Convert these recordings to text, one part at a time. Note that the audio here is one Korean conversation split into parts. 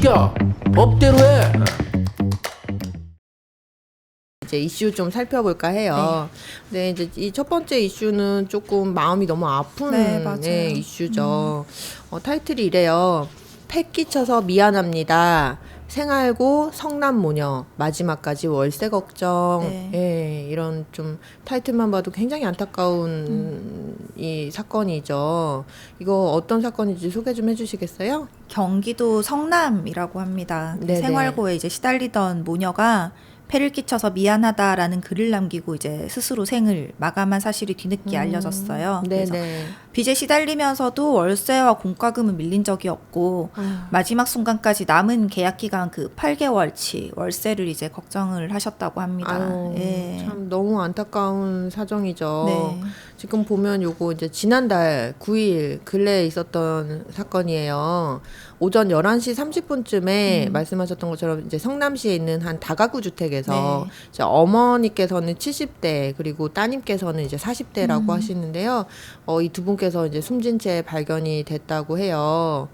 시켜 법대로 해 이제 이슈 좀 살펴볼까 해요. 네, 이제 이 첫 번째 이슈는 조금 마음이 너무 아픈 네, 맞아요. 네, 이슈죠. 어, 타이틀이 이래요. 패 끼쳐서 미안합니다. 생활고 성남 모녀 마지막까지 월세 걱정. 네. 예, 이런 좀 타이틀만 봐도 굉장히 안타까운 음. 이 사건이죠. 이거 어떤 사건인지 소개 좀 해주시겠어요? 경기도 성남이라고 합니다. 그 네네. 생활고에 이제 시달리던 모녀가 폐를 끼쳐서 미안하다라는 글을 남기고 이제 스스로 생을 마감한 사실이 뒤늦게 알려졌어요. 그래서 음. 네네. 빚에 시달리면서도 월세와 공과금은 밀린 적이 없고 마지막 순간까지 남은 계약 기간 그 8개월치 월세를 이제 걱정을 하셨다고 합니다. 아유, 예. 참 너무 안타까운 사정이죠. 네. 지금 보면 요거 이제 지난달 9일 근래에 있었던 사건이에요. 오전 11시 30분쯤에 음. 말씀하셨던 것처럼 이제 성남시에 있는 한 다가구 주택에서 네. 어머니께서는 70대 그리고 따님께서는 이제 40대라고 음. 하시는데요. 어, 이 두 분 께서 이제 숨진 채 발견이 됐다고 해요.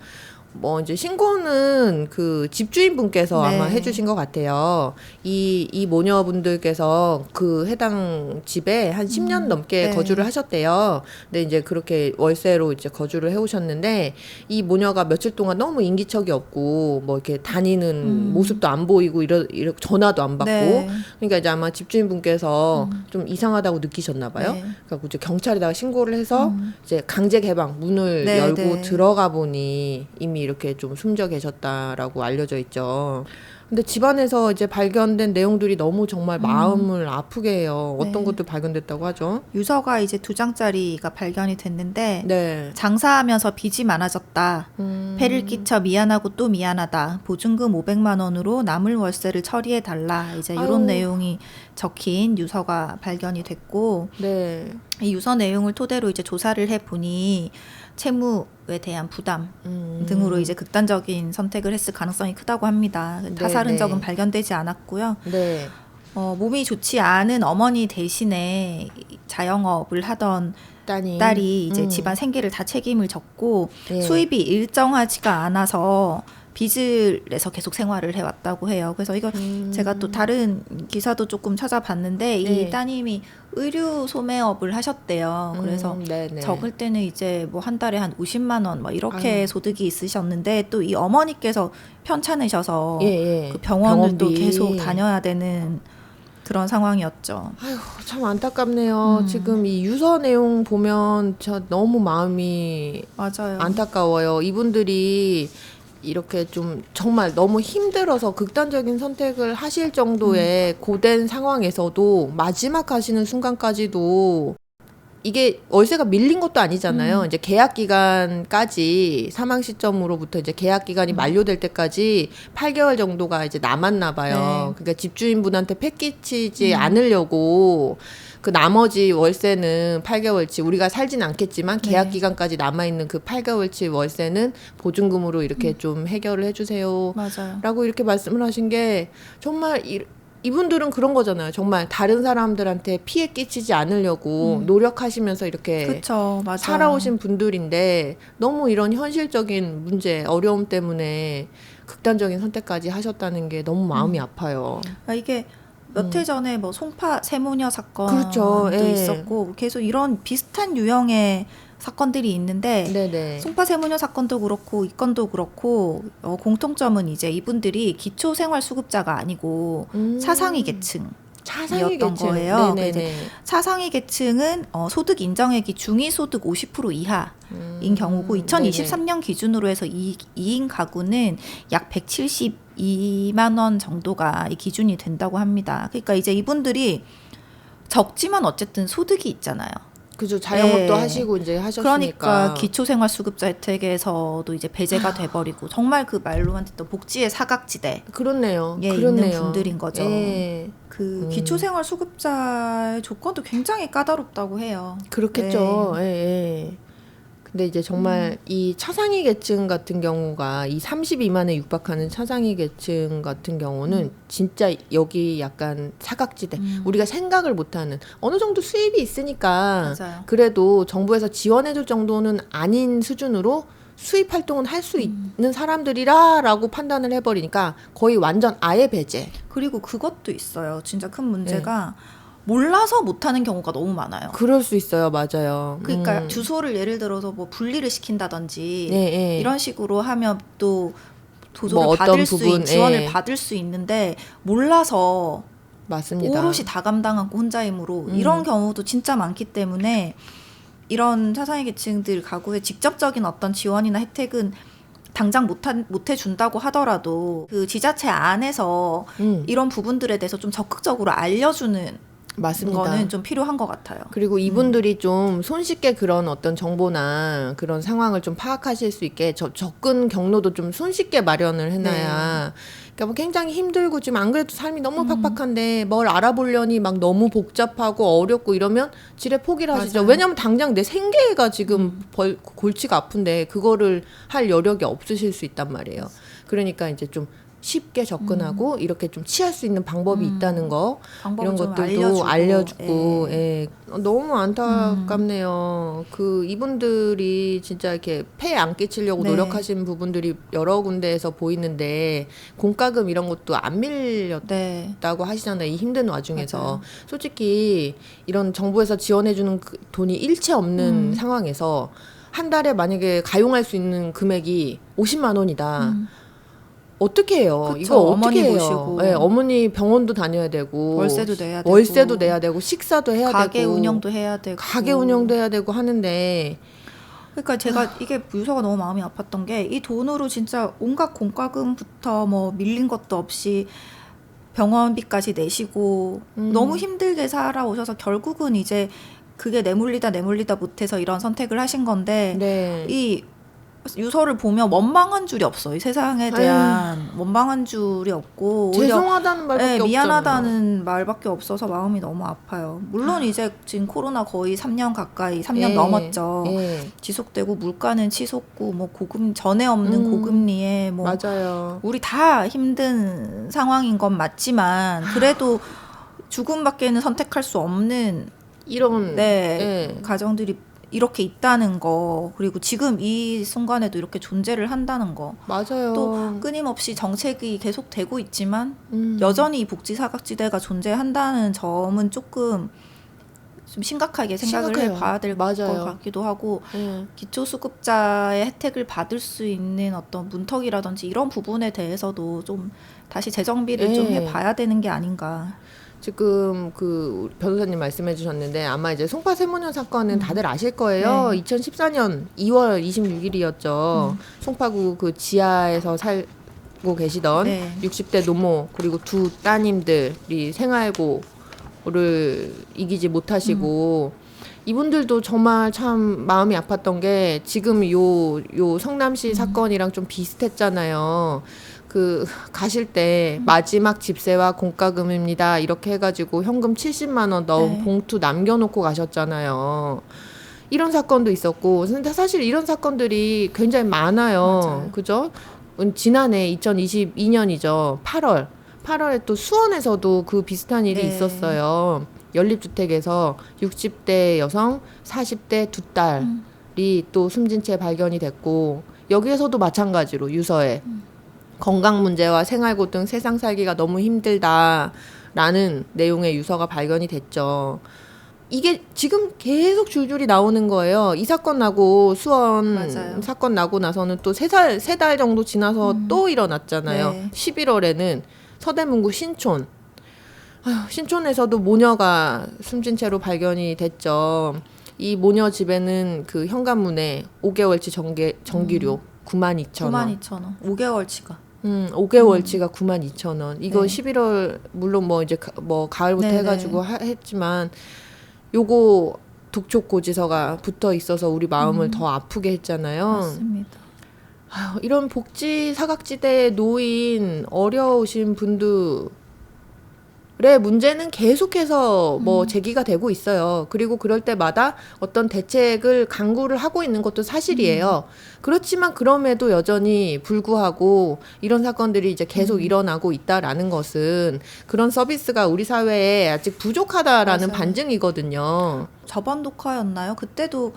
뭐 이제 신고는 그 집주인분께서 네. 아마 해주신 것 같아요. 이, 이 모녀분들께서 그 해당 집에 한 10년 넘게 네. 거주를 하셨대요. 근데 이제 그렇게 월세로 이제 거주를 해오셨는데 이 모녀가 며칠 동안 너무 인기척이 없고 뭐 이렇게 다니는 음. 모습도 안 보이고 이러, 이러 전화도 안 받고 네. 그러니까 이제 아마 집주인분께서 좀 이상하다고 느끼셨나 봐요. 네. 그래서 이제 경찰에다가 신고를 해서 음. 이제 강제 개방 문을 네, 열고 네. 들어가 보니 이미 이렇게 좀 숨져 계셨다라고 알려져 있죠. 근데 집안에서 이제 발견된 내용들이 너무 정말 마음을 아프게 해요. 어떤 음. 네. 것들 발견됐다고 하죠? 유서가 이제 두 장짜리가 발견이 됐는데 네. 장사하면서 빚이 많아졌다. 음, 폐를 끼쳐 미안하고 또 미안하다. 보증금 500만 원으로 남을 월세를 처리해 달라. 이제 아유. 이런 내용이 적힌 유서가 발견이 됐고 네. 이 유서 내용을 토대로 이제 조사를 해 보니 채무에 대한 부담 음. 등으로 이제 극단적인 선택을 했을 가능성이 크다고 합니다. 타살 네, 흔적은 네. 발견되지 않았고요. 네. 어, 몸이 좋지 않은 어머니 대신에 자영업을 하던 딸이 딸이 이제 음. 집안 생계를 다 책임을 졌고 예. 수입이 일정하지가 않아서 빚을 내서 계속 생활을 해왔다고 해요. 그래서 이거 음. 제가 또 다른 기사도 조금 찾아봤는데 네. 이 따님이 의류 소매업을 하셨대요. 그래서 음. 적을 때는 이제 뭐 한 달에 한 50만 원 뭐 이렇게 아유. 소득이 있으셨는데 또 이 어머니께서 편찮으셔서 예, 예. 그 병원을 또. 계속 다녀야 되는 그런 상황이었죠. 아휴 참 안타깝네요. 음. 지금 이 유서 내용 보면 저 너무 마음이 맞아요. 안타까워요. 이분들이 이렇게 좀 정말 너무 힘들어서 극단적인 선택을 하실 정도의 음. 고된 상황에서도 마지막 하시는 순간까지도 이게 월세가 밀린 것도 아니잖아요. 음. 이제 계약 기간까지 사망 시점으로부터 이제 계약 기간이 음. 만료될 때까지 8개월 정도가 이제 남았나 봐요. 네. 그러니까 집주인분한테 패끼치지 음. 않으려고 그 나머지 월세는 8개월치 우리가 살진 않겠지만 계약 네. 기간까지 남아 있는 그 8개월치 월세는 보증금으로 이렇게 음. 좀 해결을 해 주세요. 맞아요. 라고 이렇게 말씀을 하신 게 정말 이, 이분들은 그런 거잖아요. 정말 다른 사람들한테 피해 끼치지 않으려고 음. 노력하시면서 이렇게. 맞아요. 살아오신 분들인데 너무 이런 현실적인 문제, 어려움 때문에 극단적인 선택까지 하셨다는 게 너무 마음이 음. 아파요. 아, 이게 몇 해 전에 뭐 송파 세모녀 사건도 음. 그렇죠. 예. 있었고 계속 이런 비슷한 유형의 사건들이 있는데 네네. 송파 세모녀 사건도 그렇고 이 건도 그렇고 어, 공통점은 이제 이분들이 기초 생활 수급자가 아니고 음. 사상위 계층. 차상위 계층. 거예요. 네네네. 사상위 계층은 어, 소득 인정액이 중위 소득 50% 이하인 음. 경우고 2023년 기준으로 해서 이 2인 가구는 약 172만 원 정도가 이 기준이 된다고 합니다. 그러니까 이제 이분들이 적지만 어쨌든 소득이 있잖아요. 그죠. 자영업도 예. 하시고 이제 하셨으니까. 그러니까 기초생활수급자 혜택에서도 이제 배제가 돼버리고 정말 그 말로만 듣던 복지의 사각지대 그렇네요. 예, 그렇네요. 있는 분들인 거죠. 예. 그 음. 기초생활수급자의 조건도 굉장히 까다롭다고 해요. 그렇겠죠. 네. 예, 예. 근데 이제 정말 음. 이 차상위 계층 같은 경우가 이 32만에 육박하는 차상위 계층 같은 경우는 진짜 여기 약간 사각지대. 음. 우리가 생각을 못하는 어느 정도 수입이 있으니까 맞아요. 그래도 정부에서 지원해줄 정도는 아닌 수준으로 수입 활동은 할 수 있는 사람들이라라고 판단을 해버리니까 거의 완전 아예 배제. 그리고 그것도 있어요. 진짜 큰 문제가 몰라서 못하는 경우가 너무 많아요. 그럴 수 있어요, 맞아요. 그러니까 음. 주소를 예를 들어서 뭐 분리를 시킨다든지 네, 네. 이런 식으로 하면 또 도조를 뭐 받을 수 부분, 있, 지원을 예. 받을 수 있는데 몰라서 맞습니다. 오롯이 다 감당하고 혼자 힘으로 음. 이런 경우도 진짜 많기 때문에 이런 차상위 계층들 가구에 직접적인 어떤 지원이나 혜택은 당장 못한 못 해준다고 하더라도 그 지자체 안에서 음, 이런 부분들에 대해서 좀 적극적으로 알려주는 맞습니다. 거는 좀 필요한 것 같아요. 그리고 이분들이 좀 손쉽게 그런 어떤 정보나 그런 상황을 좀 파악하실 수 있게 저, 접근 경로도 좀 손쉽게 마련을 해놔야 그러니까 뭐 굉장히 힘들고 지금 안 그래도 삶이 너무 팍팍한데 뭘 알아보려니 막 너무 복잡하고 어렵고 이러면 지레 포기를 하시죠. 맞아요. 왜냐면 당장 내 생계가 지금 벌, 골치가 아픈데 그거를 할 여력이 없으실 수 있단 말이에요. 그러니까 이제 좀 쉽게 접근하고 이렇게 좀 취할 수 있는 방법이 음. 있다는 거 이런 좀 것들도 알려주고, 예. 예. 어, 너무 안타깝네요. 그 이분들이 진짜 이렇게 폐에 안 끼치려고 네. 노력하신 부분들이 여러 군데에서 보이는데 공과금 이런 것도 안 밀렸다고 네. 하시잖아요. 이 힘든 와중에서 맞아요. 솔직히 이런 정부에서 지원해주는 그 돈이 일체 없는 음. 상황에서 한 달에 만약에 가용할 수 있는 금액이 50만 원이다. 음. 어떻게 해요? 그쵸, 이거 어떻게 어머니 해요? 모시고. 네, 어머니 병원도 다녀야 되고 월세도 내야 되고 월세도 내야 되고 식사도 해야 가게 되고 운영도 해야 되고 가게 운영도 해야 되고 하는데 그러니까 제가 이게 유서가 너무 마음이 아팠던 게 이 돈으로 진짜 온갖 공과금부터 뭐 밀린 것도 없이 병원비까지 내시고 음. 너무 힘들게 살아오셔서 결국은 이제 그게 내몰리다 내몰리다 못해서 이런 선택을 하신 건데 네. 이 유서를 보면 원망한 줄이 없어 이 세상에 대한 원망한 줄이 없고 죄송하다는 말밖에 네. 미안하다는 말밖에 없어서 마음이 너무 아파요. 물론 이제 지금 코로나 거의 3년 가까이 3년 예, 넘었죠. 예, 지속되고 물가는 치솟고 뭐 고금 전에 없는 음, 고금리에 뭐 맞아요. 우리 다 힘든 상황인 건 맞지만 그래도 죽음밖에는 선택할 수 없는 이런 네 예. 가정들이 이렇게 있다는 거 그리고 지금 이 순간에도 이렇게 존재를 한다는 거 맞아요. 또 끊임없이 정책이 계속 되고 있지만 음. 여전히 이 복지 사각지대가 존재한다는 점은 조금 좀 심각하게 생각을 심각해요. 해봐야 될 것. 같기도 하고 예. 기초수급자의 혜택을 받을 수 있는 어떤 문턱이라든지 이런 부분에 대해서도 좀 다시 재정비를 좀 예. 해봐야 되는 게 아닌가. 지금 그 변호사님 말씀해 주셨는데 아마 이제 송파 세모녀 사건은 음. 다들 아실 거예요. 네. 2014년 2월 26일이었죠. 음. 송파구 그 지하에서 살고 계시던 네. 60대 노모 그리고 두 따님들이 생활고를 이기지 못하시고 음. 이분들도 정말 참 마음이 아팠던 게 지금 요요 음. 성남시 사건이랑 좀 비슷했잖아요. 그 가실 때 음. 마지막 집세와 공과금입니다. 이렇게 해가지고 현금 70만 원 넣은 네. 봉투 남겨놓고 가셨잖아요. 이런 사건도 있었고, 근데 사실 이런 사건들이 굉장히 많아요. 맞아요. 그죠? 음, 지난해 2022년이죠. 8월. 8월에 또 수원에서도 그 비슷한 일이 네. 있었어요. 연립주택에서 60대 여성, 40대 두 딸이 음. 또 숨진 채 발견이 됐고, 여기에서도 마찬가지로 유서에 음. 건강 문제와 생활고 등 세상 살기가 너무 힘들다라는 내용의 유서가 발견이 됐죠. 이게 지금 계속 줄줄이 나오는 거예요. 이 사건 나고 수원 맞아요. 사건 나고 나서는 또 세 살 세 달 정도 지나서 음. 또 일어났잖아요. 네. 11월에는 서대문구 신촌 아휴, 신촌에서도 모녀가 숨진 채로 발견이 됐죠. 이 모녀 집에는 그 현관문에 5개월치 전기 전기료 9만 2천 원. 9만 2천 원. 5개월치가. 음, 5개월치가 9만 2천 원. 이거 네. 11월 물론 뭐 이제 가, 뭐 가을부터 네네. 해가지고 하, 했지만 요거 독촉 고지서가 붙어 있어서 우리 마음을 음. 더 아프게 했잖아요. 맞습니다. 아휴, 이런 복지 사각지대에 놓인 어려우신 분 들의 문제는 계속해서 뭐 음. 제기가 되고 있어요. 그리고 그럴 때마다 어떤 대책을 강구를 하고 있는 것도 사실이에요. 음. 그렇지만 그럼에도 여전히 불구하고 이런 사건들이 이제 계속 음. 일어나고 있다라는 것은 그런 서비스가 우리 사회에 아직 부족하다라는 맞아요. 반증이거든요. 저번 녹화였나요? 그때도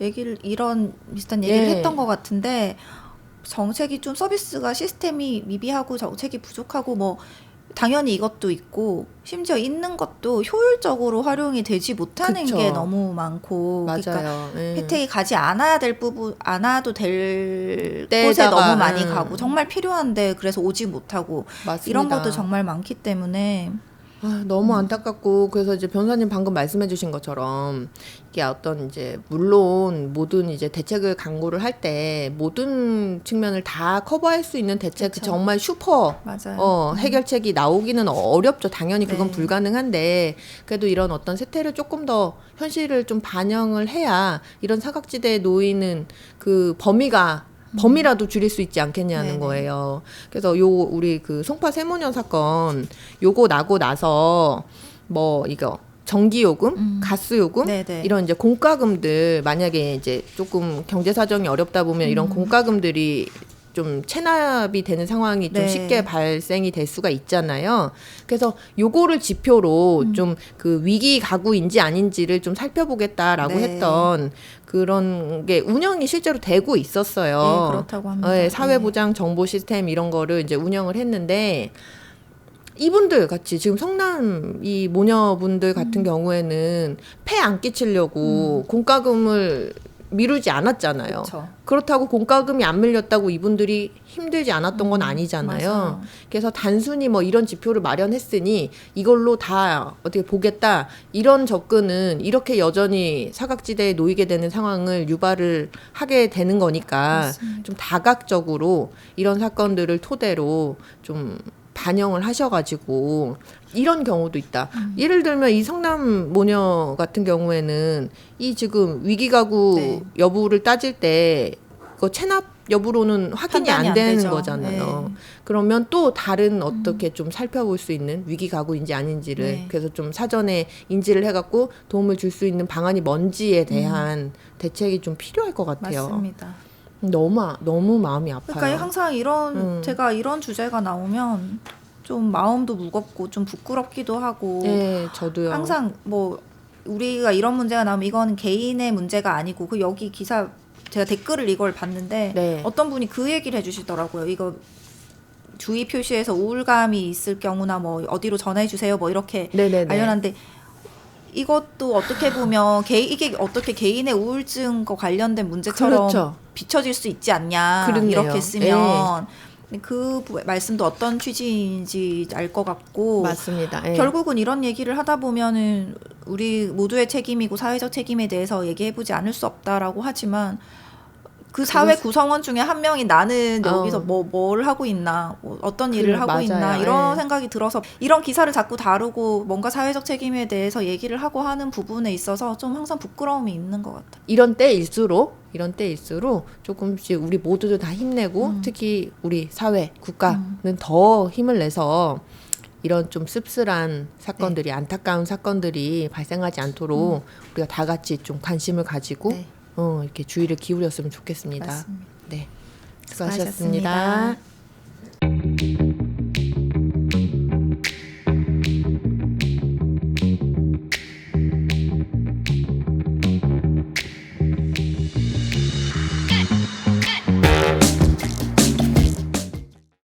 얘기를 이런 비슷한 얘기를 예. 했던 것 같은데 정책이 좀 서비스가 시스템이 미비하고 정책이 부족하고 뭐 당연히 이것도 있고 심지어 있는 것도 효율적으로 활용이 되지 못하는 그쵸. 게 너무 많고 그러니까 맞아요. 예. 혜택이 가지 않아야 될 부분 않아도 될 곳에 때에다가, 너무 많이 음. 가고 정말 필요한데 그래서 오지 못하고 맞습니다. 이런 것도 정말 많기 때문에 아, 음. 너무 안타깝고 그래서 이제 변호사님 방금 말씀해주신 것처럼 이게 어떤 이제 물론 모든 이제 대책을 강구를 할 때 모든 측면을 다 커버할 수 있는 대책 그쵸. 정말 슈퍼 맞아요. 어, 해결책이 나오기는 어렵죠. 당연히 그건 네. 불가능한데 그래도 이런 어떤 세태를 조금 더 현실을 좀 반영을 해야 이런 사각지대에 놓이는 그 범위가 범위라도 줄일 수 있지 않겠냐는 음. 네네. 거예요. 그래서 요 우리 그 송파 세모년 사건 요거 나고 나서 뭐 이거 전기요금, 음. 가스요금 네네. 이런 이제 공과금들 만약에 이제 조금 경제 사정이 어렵다 보면 이런 음. 공과금들이 좀 체납이 되는 상황이 좀 네. 쉽게 발생이 될 수가 있잖아요. 그래서 요거를 지표로 음. 좀그 위기 가구인지 아닌지를 좀 살펴보겠다라고 네. 했던 그런 게 운영이 실제로 되고 있었어요. 네, 그렇다고 합니다. 예, 네. 사회보장 정보 시스템 이런 거를 이제 운영을 했는데 이분들 같이 지금 성남 이 모녀분들 음. 같은 경우에는 폐 안 끼치려고 공과금을 미루지 않았잖아요. 그쵸. 그렇다고 공과금이 안 밀렸다고 이분들이 힘들지 않았던 건 음, 아니잖아요. 맞아요. 그래서 단순히 뭐 이런 지표를 마련했으니 이걸로 다 어떻게 보겠다 이런 접근은 이렇게 여전히 사각지대에 놓이게 되는 상황을 유발을 하게 되는 거니까 맞습니다. 좀 다각적으로 이런 사건들을 토대로 좀 반영을 하셔가지고 이런 경우도 있다. 음. 예를 들면 이 성남 모녀 같은 경우에는 이 지금 위기 가구 네. 여부를 따질 때 그 체납 여부로는 확인이 안 안 되는 되죠. 거잖아요. 네. 그러면 또 다른 어떻게 좀 살펴볼 수 있는 위기 가구인지 아닌지를 네. 그래서 좀 사전에 인지를 해갖고 도움을 줄 수 있는 방안이 뭔지에 대한 대책이 좀 필요할 것 같아요. 음. 맞습니다. 너무 아- 너무 마음이 아파요. 그러니까 항상 이런 음. 제가 이런 주제가 나오면 좀 마음도 무겁고 좀 부끄럽기도 하고 네, 저도요. 항상 뭐 우리가 이런 문제가 나오면 이건 개인의 문제가 아니고 그 여기 기사 제가 댓글을 이걸 봤는데 네. 어떤 분이 그 얘기를 해주시더라고요. 이거 주의 표시에서 우울감이 있을 경우나 뭐 어디로 전화해 주세요 뭐 이렇게 네네네. 알려놨는데 이것도 어떻게 보면 개, 이게 어떻게 개인의 우울증과 관련된 문제처럼 그렇죠. 비춰질 수 있지 않냐 그렇네요. 예. 이렇게 쓰면 그 부- 말씀도 어떤 취지인지 알 것 같고 맞습니다. 예. 결국은 이런 얘기를 하다 보면은 우리 모두의 책임이고 사회적 책임에 대해서 얘기해보지 않을 수 없다라고 하지만 그 사회 구성원 중에 한 명이 나는 어. 여기서 뭐 뭘 하고 있나 뭐 어떤 일을 그래, 하고 맞아요. 있나 이런 예. 생각이 들어서 이런 기사를 자꾸 다루고 뭔가 사회적 책임에 대해서 얘기를 하고 하는 부분에 있어서 좀 항상 부끄러움이 있는 것 같아요. 이런 때일수록 이런 때일수록 조금씩 우리 모두들 다 힘내고 음. 특히 우리 사회 국가는 더 힘을 내서 이런 좀 씁쓸한 사건들이 네. 안타까운 사건들이 발생하지 않도록 우리가 다 같이 좀 관심을 가지고 음. 네, 어, 이렇게 주의를 기울였으면 좋겠습니다. 맞습니다. 네. 수고하셨습니다. 수고하셨습니다.